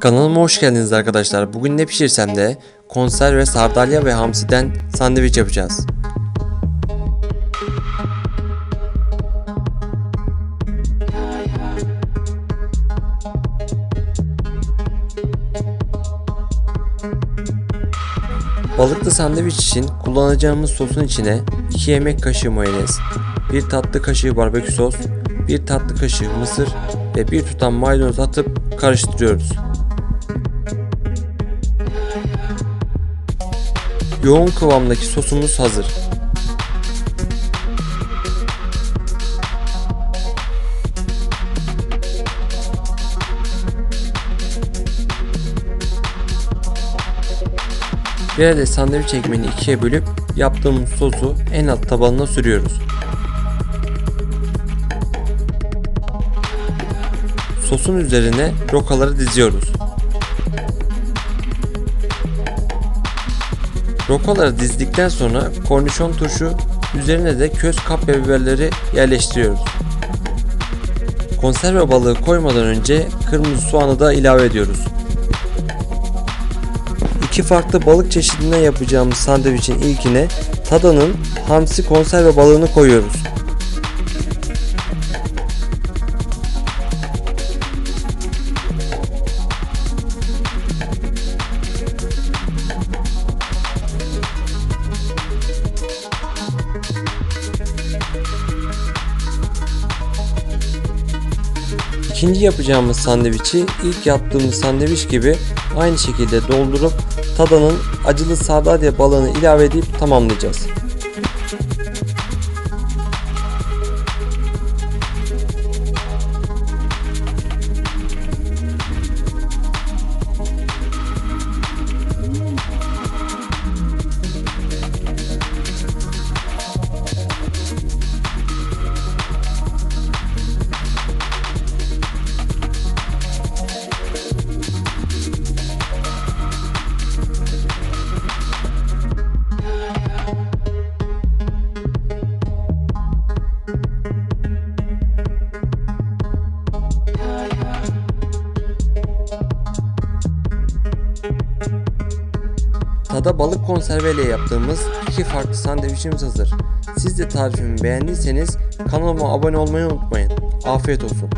Kanalıma hoş geldiniz arkadaşlar. Bugün ne pişirsem de konserve sardalya ve hamsiden sandviç yapacağız. Balıklı sandviç için kullanacağımız sosun içine 2 yemek kaşığı mayonez, 1 tatlı kaşığı barbekü sos, 1 tatlı kaşığı mısır ve 1 tutam maydanoz atıp karıştırıyoruz. Yoğun kıvamdaki sosumuz hazır. Bir adet sandviç ekmeğini ikiye bölüp yaptığımız sosu en alt tabanına sürüyoruz. Sosun üzerine rokaları diziyoruz. Rokaları dizdikten sonra kornişon turşu üzerine de köz kapya biberleri yerleştiriyoruz. Konserve balığı koymadan önce kırmızı soğanı da ilave ediyoruz. İki farklı balık çeşidinden yapacağımız sandviçin ilkine Tada'nın hamsi konserve balığını koyuyoruz. İkinci yapacağımız sandviçi ilk yaptığımız sandviç gibi aynı şekilde doldurup Tada'nın acılı sardalya balığını ilave edip tamamlayacağız. Tada balık konserveyle yaptığımız iki farklı sandviçimiz hazır. Siz de tarifimi beğendiyseniz kanalıma abone olmayı unutmayın. Afiyet olsun.